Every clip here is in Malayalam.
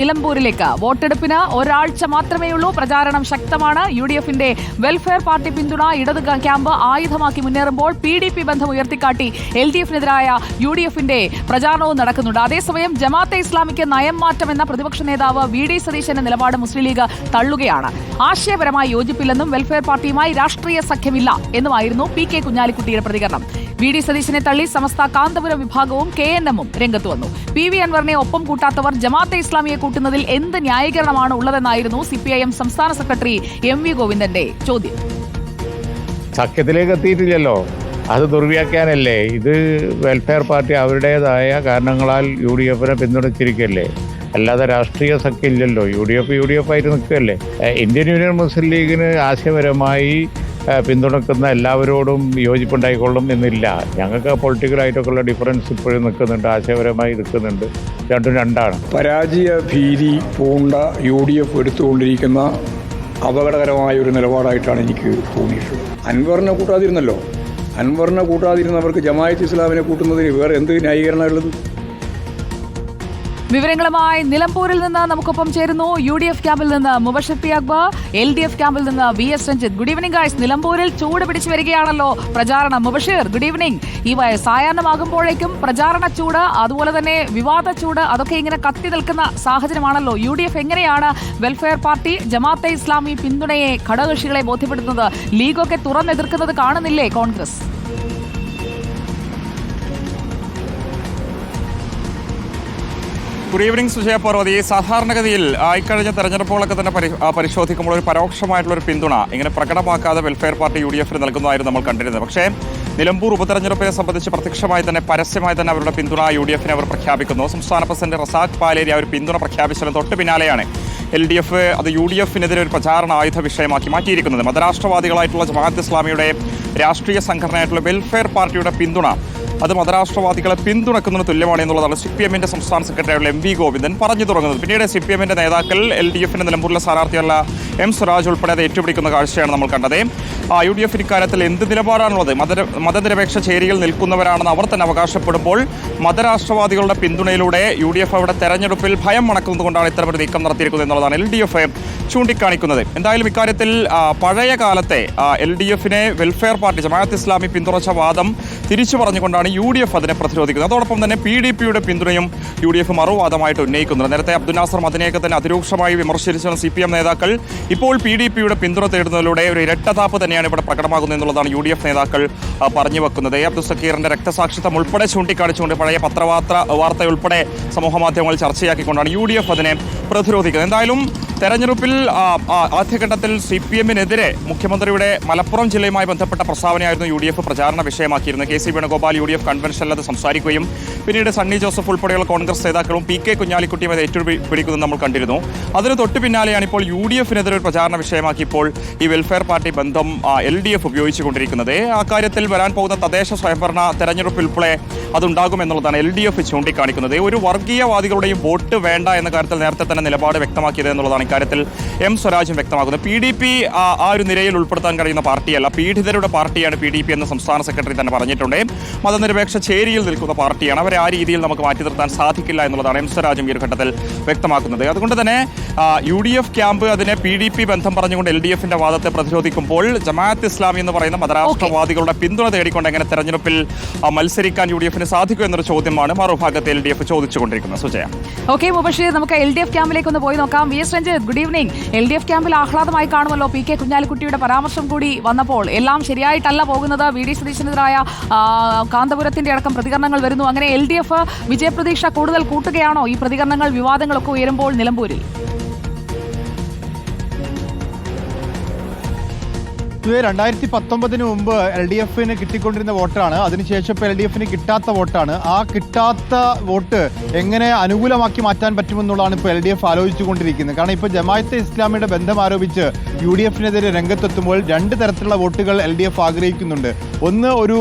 നിലമ്പൂരിലേക്ക്. വോട്ടെടുപ്പിന് ഒരാഴ്ച മാത്രമേ ഉള്ളൂ. പ്രചാരണം ശക്തമാണ്. യു ഡി എഫിന്റെ വെൽഫെയർ പാർട്ടി പിന്തുണ ഇടത് ക്യാമ്പ് ആയുധമാക്കി മുന്നേറുമ്പോൾ പി ഡി പി ബന്ധം ഉയർത്തിക്കാട്ടി എൽ ഡി എഫിനെതിരായ യു ഡി എഫിന്റെ പ്രചാരണവും നടക്കുന്നുണ്ട്. അതേസമയം ജമാഅത്തെ ഇസ്ലാമിക്ക് നയം മാറ്റം എന്ന പ്രതിപക്ഷ നേതാവ് വി ഡി സതീശന്റെ നിലപാട് മുസ്ലിം ലീഗ് തള്ളുകയാണ്. ആശയപരമായി യോജിപ്പില്ലെന്നും വെൽഫെയർ പാർട്ടിയുമായി രാഷ്ട്രീയ സഖ്യമില്ല എന്നുമായിരുന്നു പി കെ കുഞ്ഞാലിക്കുട്ടിയുടെ പ്രതികരണം. വി ഡി സതീശനെ തള്ളി സമസ്ത കാന്തപുരം വിഭാഗവും കെ എൻ എമ്മും രംഗത്ത് വന്നു. പി വി അൻവറിനെ ഒപ്പം കൂട്ടാത്തവർ ജമാഅത്തെ ഇസ്ലാമിയെ കൂട്ടുന്നതിൽ എന്ത് ന്യായീകരണമാണ് ഉള്ളതെന്നായിരുന്നു സി പി ഐ എം സംസ്ഥാന സെക്രട്ടറി എം വി ഗോവിന്ദന്റെ ചോദ്യം. സഖ്യത്തിലേക്ക് എത്തിയിട്ടില്ലല്ലോ അത് ദുർവ്യാഖ്യാനല്ലേ? ഇത് വെൽഫെയർ പാർട്ടി അവരുടേതായ കാരണങ്ങളാൽ യു ഡി എഫിനെ പിന്തുണച്ചിരിക്കല്ലേ? അല്ലാതെ രാഷ്ട്രീയ സഖ്യം ഇല്ലല്ലോ U D F U D F ആയിട്ട് നിൽക്കുകയല്ലേ? ഇന്ത്യൻ യൂണിയൻ മുസ്ലിം ലീഗിന് ആശയപരമായി പിന്തുണക്കുന്ന എല്ലാവരോടും യോജിപ്പുണ്ടായിക്കൊള്ളും എന്നില്ല. ഞങ്ങൾക്ക് പൊളിറ്റിക്കലായിട്ടൊക്കെയുള്ള ഡിഫറൻസ് ഇപ്പോഴും നിൽക്കുന്നുണ്ട് ആശയപരമായി നിൽക്കുന്നുണ്ട്. രണ്ടും രണ്ടാണ്. പരാജയ ഭീതി പൂണ്ട യു ഡി എഫ് എടുത്തുകൊണ്ടിരിക്കുന്ന അപകടകരമായ ഒരു നിലപാടായിട്ടാണ് എനിക്ക് തോന്നിയിട്ടുള്ളത്. അൻവറിനെ കൂട്ടാതിരുന്നല്ലോ. അൻവറിനെ കൂട്ടാതിരുന്നവർക്ക് ജമായത്ത് ഇസ്ലാമിനെ കൂട്ടുന്നതിന് വേറെ എന്ത് ന്യായീകരണമുള്ളത് വിവരങ്ങളുമായി നിലമ്പൂരിൽ നിന്ന് നമുക്കൊപ്പം ചേരുന്നു യു ഡി എഫ് ക്യാമ്പിൽ നിന്ന് Mubashar P Akbar L D F ക്യാമ്പിൽ നിന്ന് V S Ranjith. Good evening guys നിലമ്പൂരിൽ ചൂട് പിടിച്ചു വരികയാണല്ലോ പ്രചാരണം മുബഷീർ. ഗുഡ് ഈവനിംഗ് ഈ വയസ്സായാഹ്നമാകുമ്പോഴേക്കും സായാഹ്നമാകുമ്പോഴേക്കും പ്രചാരണ ചൂട് അതുപോലെ തന്നെ വിവാദ ചൂട് അതൊക്കെ ഇങ്ങനെ കത്തി നിൽക്കുന്ന സാഹചര്യമാണല്ലോ. യു ഡി എഫ് എങ്ങനെയാണ് വെൽഫെയർ പാർട്ടി ജമാഅത്തെ ഇസ്ലാമി പിന്തുണയെ ഘടകകക്ഷികളെ ബോധ്യപ്പെടുത്തുന്നത് ലീഗൊക്കെ തുറന്നെതിർക്കുന്നത് കാണുന്നില്ലേ Congress? Good evening Sujaya Parvathy. സാധാരണഗതിയിൽ ആയിക്കഴിഞ്ഞ തെരഞ്ഞെടുപ്പുകളൊക്കെ തന്നെ പരി- പരിശോധിക്കുമ്പോൾ ഒരു പരോക്ഷമായിട്ടുള്ള ഒരു പിന്തുണ ഇങ്ങനെ പ്രകടമാക്കാതെ വെൽഫെയർ പാർട്ടി യു ഡി എഫിന് നൽകുന്നതായിരുന്നു നമ്മൾ കണ്ടിരുന്നത്. പക്ഷേ നിലമ്പൂർ ഉപതെരഞ്ഞെടുപ്പിനെ സംബന്ധിച്ച് പ്രത്യക്ഷമായി തന്നെ പരസ്യമായി തന്നെ അവരുടെ പിന്തുണ യു ഡി എഫിനെ അവർ പ്രഖ്യാപിക്കുന്നു. സംസ്ഥാന പ്രസിഡന്റ് റസാഖ് പാലേരി ആ ഒരു പിന്തുണ പ്രഖ്യാപിച്ചതിന് തൊട്ട് പിന്നാലെയാണ് എൽ ഡി എഫ് അത് യു ഡി എഫിനെതിരെ ഒരു പ്രചാരണ ആയുധ വിഷയമാക്കി മാറ്റിയിരിക്കുന്നത്. മതരാഷ്ട്രവാദികളായിട്ടുള്ള ജമാഅത്ത് ഇസ്ലാമിയുടെ രാഷ്ട്രീയ സംഘടനയായിട്ടുള്ള വെൽഫെയർ പാർട്ടിയുടെ പിന്തുണ അത് മതരാഷ്ട്രവാദികളെ പിന്തുണക്കുന്നതിന് തുല്യമാണ് എന്നുള്ളതാണ് സി പി എമ്മിന്റെ സംസ്ഥാന സെക്രട്ടറിയുള്ള എം വി ഗോവിന്ദൻ പറഞ്ഞു തുടങ്ങുന്നത്. പിന്നീട് സി പി എമ്മിന്റെ നേതാക്കൾ എൽ ഡി എഫിന്റെ നിലമ്പൂരിലെ സ്ഥാനാർത്ഥിയുള്ള എം സ്വരാജ് ഉൾപ്പെടെ അത് ഏറ്റുപിടിക്കുന്ന കാഴ്ചയാണ് നമ്മൾ കണ്ടത്. യു ഡി എഫ് ഇക്കാര്യത്തിൽ എന്ത് നിലപാടാണുള്ളത്? മത മതനിരപേക്ഷ ചേരിയിൽ നിൽക്കുന്നവരാണെന്ന് അവർ തന്നെ അവകാശപ്പെടുമ്പോൾ മതരാഷ്ട്രവാദികളുടെ പിന്തുണയിലൂടെ യു ഡി എഫ് അവിടെ തെരഞ്ഞെടുപ്പിൽ ഭയം മണക്കുന്നതുകൊണ്ടാണ് ഇത്തരമൊരു നീക്കം നടത്തിയിരിക്കുന്നത് എന്നുള്ളതാണ് എൽ ഡി എഫ് ചൂണ്ടിക്കാണിക്കുന്നത്. എന്തായാലും ഇക്കാര്യത്തിൽ പഴയ കാലത്തെ എൽ ഡി എഫിനെ വെൽഫെയർ പാർട്ടി ജമാഅത്ത് ഇസ്ലാമി പിന്തുണച്ച വാദം തിരിച്ചു പറഞ്ഞുകൊണ്ടാണ് യു ഡി എഫ് അതിനെ പ്രതിരോധിക്കുന്നത്. അതോടൊപ്പം തന്നെ പി ഡി പിയുടെ പിന്തുണയും യു ഡി എഫ് മറുവാദമായിട്ട് ഉന്നയിക്കുന്നുണ്ട്. നേരത്തെ അബ്ദുൽ നാസർ മദനെയൊക്കെ തന്നെ അതിരൂക്ഷമായി വിമർശിച്ചിരുന്ന സി പി എം നേതാക്കൾ ഇപ്പോൾ പി ഡി പിയുടെ പിന്തുണ തേടുന്നതിലൂടെ ഒരു ഇരട്ടതാപ്പ് തന്നെയാണ് ഇവിടെ പ്രകടമാകുന്നത് എന്നുള്ളതാണ് യു ഡി എഫ് നേതാക്കൾ പറഞ്ഞു വെക്കുന്നത്. എ അബ്ദുൾ സക്കീറിന്റെ രക്തസാക്ഷിത്വം ഉൾപ്പെടെ ചൂണ്ടിക്കാണിച്ചുകൊണ്ട് പഴയ പത്രവാർത്ത വാർത്ത ഉൾപ്പെടെ സമൂഹ മാധ്യമങ്ങളിൽ ചർച്ചയാക്കിക്കൊണ്ടാണ് യു ഡി എഫ് അതിനെ പ്രതിരോധിക്കുന്നത്. എന്തായാലും തെരഞ്ഞെടുപ്പിൽ ആദ്യഘട്ടത്തിൽ സി പി എമ്മിനെതിരെ മുഖ്യമന്ത്രിയുടെ മലപ്പുറം ജില്ലയുമായി ബന്ധപ്പെട്ട പ്രസ്താവനയായിരുന്നു യു ഡി എഫ് പ്രചാരണ വിഷയമാക്കിയിരുന്നത്. K C Venugopal U D F കൺവെൻഷനിൽ അത് സംസാരിക്കുകയും പിന്നീട് സണ്ണി ജോസഫ് ഉൾപ്പെടെയുള്ള കോൺഗ്രസ് നേതാക്കളും പി കെ കുഞ്ഞാലിക്കുട്ടിയും അത് ഏറ്റുപിടിക്കുന്നത് നമ്മൾ കണ്ടിരുന്നു. അതിന് തൊട്ടു പിന്നാലെയാണ് ഇപ്പോൾ യു ഡി എഫിനെതിരെ പ്രചാരണ വിഷയമാക്കി ഇപ്പോൾ ഈ വെൽഫെയർ പാർട്ടി ബന്ധം എൽ ഡി എഫ് ഉപയോഗിച്ചുകൊണ്ടിരിക്കുന്നത്. ആ കാര്യത്തിൽ വരാൻ പോകുന്ന തദ്ദേശ സ്വയംഭരണ തെരഞ്ഞെടുപ്പ് ഉൾപ്പെടെ അതുണ്ടാകുമെന്നുള്ളതാണ് എൽ ഡി എഫ് ചൂണ്ടിക്കാണിക്കുന്നത്. ഒരു വർഗീയവാദികളുടെയും വോട്ട് വേണ്ട എന്ന കാര്യത്തിൽ നേരത്തെ തന്നെ നിലപാട് വ്യക്തമാക്കിയത് എന്നുള്ളതാണ് ഇക്കാര്യത്തിൽ എം സ്വരാജും വ്യക്തമാക്കുന്നത്. പി ഡി പി ആ ഒരു നിരയിൽ ഉൾപ്പെടുത്താൻ കഴിയുന്ന പാർട്ടിയല്ല. പീഡിതരുടെ പാർട്ടിയാണ് പി ഡി പി എന്ന് സംസ്ഥാന സെക്രട്ടറി തന്നെ പറഞ്ഞിട്ടുണ്ട്. മതനിരപേക്ഷ ചേരിയിൽ നിൽക്കുന്ന പാർട്ടിയാണ്. അവരെ ആ രീതിയിൽ നമുക്ക് മാറ്റി നിർത്താൻ സാധിക്കില്ല എന്നുള്ളതാണ് എം സ്വരാജും ഈ ഒരു ഘട്ടത്തിൽ വ്യക്തമാക്കുന്നത്. അതുകൊണ്ട് തന്നെ യു ഡി എഫ് ക്യാമ്പ് അതിനെ പി ഡി പി ബന്ധം പറഞ്ഞുകൊണ്ട് എൽ ഡി എഫിന്റെ വാദത്തെ പ്രതിരോധിക്കുമ്പോൾ ജമാഅത്ത് ഇസ്ലാമി എന്ന് പറയുന്ന മതരാഷ്ട്രവാദികളുടെ പിന്തുണ തേടിക്കൊണ്ട് എങ്ങനെ തെരഞ്ഞെടുപ്പിൽ മത്സരിക്കാൻ യു ഡി എഫിന് സാധിക്കും എന്നൊരു ചോദ്യമാണ് മറുഭാഗത്ത് എൽ ഡി എഫ് ചോദിച്ചുകൊണ്ടിരിക്കുന്നത്. സുജയ. ഓക്കെ മുബഷീർ നമുക്ക് എൽ ഡി എഫ് ക്യാമ്പിലേക്ക് ഒന്ന് പോയി നോക്കാം. V. S. Ranjith good evening L D F ക്യാമ്പിൽ ആഹ്ലാദമായി കാണുമല്ലോ പി. കെ. കുഞ്ഞാലിക്കുട്ടിയുടെ പരാമർശം കൂടി വന്നപ്പോൾ. എല്ലാം ശരിയായിട്ടല്ല പോകുന്നത്. വി. ഡി. സതീശനെതിരായ കാന്തപുരത്തിന്റെ അടക്കം പ്രതികരണങ്ങൾ വരുന്നു. അങ്ങനെ എൽ ഡി എഫ് വിജയപ്രതീക്ഷ കൂടുതൽ കൂട്ടുകയാണോ? ഈ പ്രതികരണങ്ങൾ വിവാദങ്ങളൊക്കെ ഉയരുമ്പോൾ നിലമ്പൂരിൽ? രണ്ടായിരത്തി പത്തൊമ്പതിന് മുമ്പ് എൽ ഡി എഫിന് കിട്ടിക്കൊണ്ടിരുന്ന വോട്ടാണ്. അതിനുശേഷം ഇപ്പോൾ എൽ ഡി എഫിന് കിട്ടാത്ത വോട്ടാണ്. ആ കിട്ടാത്ത വോട്ട് എങ്ങനെ അനുകൂലമാക്കി മാറ്റാൻ പറ്റുമെന്നുള്ളതാണ് ഇപ്പോൾ എൽ ഡി എഫ് ആലോചിച്ചുകൊണ്ടിരിക്കുന്നത്. കാരണം ഇപ്പോൾ ജമായത്തെ ഇസ്ലാമിയുടെ ബന്ധം ആരോപിച്ച് യു ഡി എഫിനെതിരെ രംഗത്തെത്തുമ്പോൾ രണ്ട് തരത്തിലുള്ള വോട്ടുകൾ എൽ ഡി എഫ് ആഗ്രഹിക്കുന്നുണ്ട്. ഒന്ന് ഒരു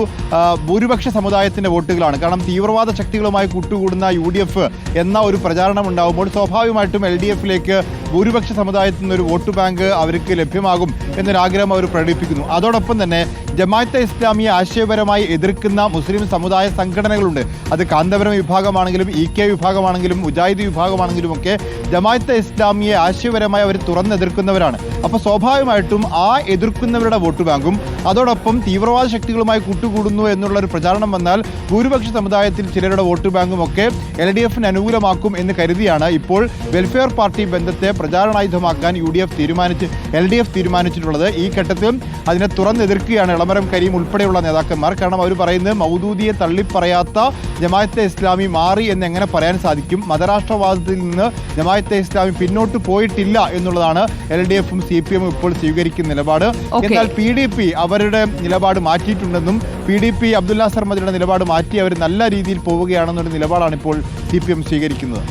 ഭൂരിപക്ഷ സമുദായത്തിന്റെ വോട്ടുകളാണ്. കാരണം തീവ്രവാദ ശക്തികളുമായി കൂട്ടുകൂടുന്ന യു ഡി എഫ് എന്ന ഒരു പ്രചാരണം ഉണ്ടാകുമ്പോൾ സ്വാഭാവികമായിട്ടും എൽ ഡി എഫിലേക്ക് ഭൂരിപക്ഷ സമുദായത്തിൽ നിന്ന് ഒരു വോട്ട് ബാങ്ക് അവർക്ക് ലഭ്യമാകും എന്നൊരാഗ്രഹം അവർ പ്രകടിപ്പിക്കുന്നു അതോടൊപ്പം തന്നെ ജമാഅത്തെ ഇസ്ലാമിയെ ആശയപരമായി എതിർക്കുന്ന മുസ്ലിം സമുദായ സംഘടനകളുണ്ട്. അത് കാന്തപുരം വിഭാഗമാണെങ്കിലും ഇ കെ വിഭാഗമാണെങ്കിലും മുജാഹിദ് വിഭാഗമാണെങ്കിലും ഒക്കെ ജമാഅത്തെ ഇസ്ലാമിയെ ആശയപരമായി അവർ തുറന്നെതിർക്കുന്നവരാണ്. അപ്പോൾ സ്വാഭാവികമായിട്ടും ആ എതിർക്കുന്നവരുടെ വോട്ട് ബാങ്കും അതോടൊപ്പം തീവ്രവാദ ശക്തികളുമായി കൂട്ടുകൂടുന്നു എന്നുള്ള ഒരു പ്രചാരണം വന്നാൽ ഭൂരിപക്ഷ സമുദായത്തിൽ ചിലരുടെ വോട്ട് ബാങ്കും ഒക്കെ എൽ ഡി എഫിന് അനുകൂലമാക്കും എന്ന് കരുതിയാണ് ഇപ്പോൾ വെൽഫെയർ പാർട്ടി ബന്ധത്തെ പ്രചാരണായുധമാക്കാൻ യു ഡി എഫ് തീരുമാനിച്ച് എൽ ഡി എഫ് തീരുമാനിച്ചിട്ടുള്ളത്. ഈ ഘട്ടത്തിൽ അതിനെ തുറന്നെതിർക്കുകയാണ് ഇളമരം കരീം ഉൾപ്പെടെയുള്ള നേതാക്കന്മാർ. കാരണം അവർ പറയുന്നത് മൗദൂദിയെ തള്ളിപ്പറയാത്ത ജമാഅത്തെ ഇസ്ലാമി മാറി എന്ന് എങ്ങനെ പറയാൻ സാധിക്കും? മതരാഷ്ട്രവാദത്തിൽ നിന്ന് ജമാഅത്തെ ഇസ്ലാമി പിന്നോട്ട് പോയിട്ടില്ല എന്നുള്ളതാണ് എൽ ഡി എഫും സി പി എമ്മും ഇപ്പോൾ സ്വീകരിക്കുന്ന നിലപാട്. എന്നാൽ പി ഡി പി അവരുടെ നിലപാട് മാറ്റിയിട്ടുണ്ടെന്നും പി ഡി പി അബ്ദുല്ല സർമദിയുടെ നിലപാട് മാറ്റി അവർ നല്ല രീതിയിൽ പോവുകയാണെന്നൊരു നിലപാടാണ് ഇപ്പോൾ സി പി എം സ്വീകരിക്കുന്നത്.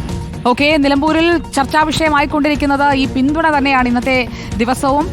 ഓക്കെ നിലമ്പൂരിൽ ചർച്ചാ വിഷയമായിക്കൊണ്ടിരിക്കുന്നത് ഈ പിന്തുണ തന്നെയാണ് ഇന്നത്തെ ദിവസവും.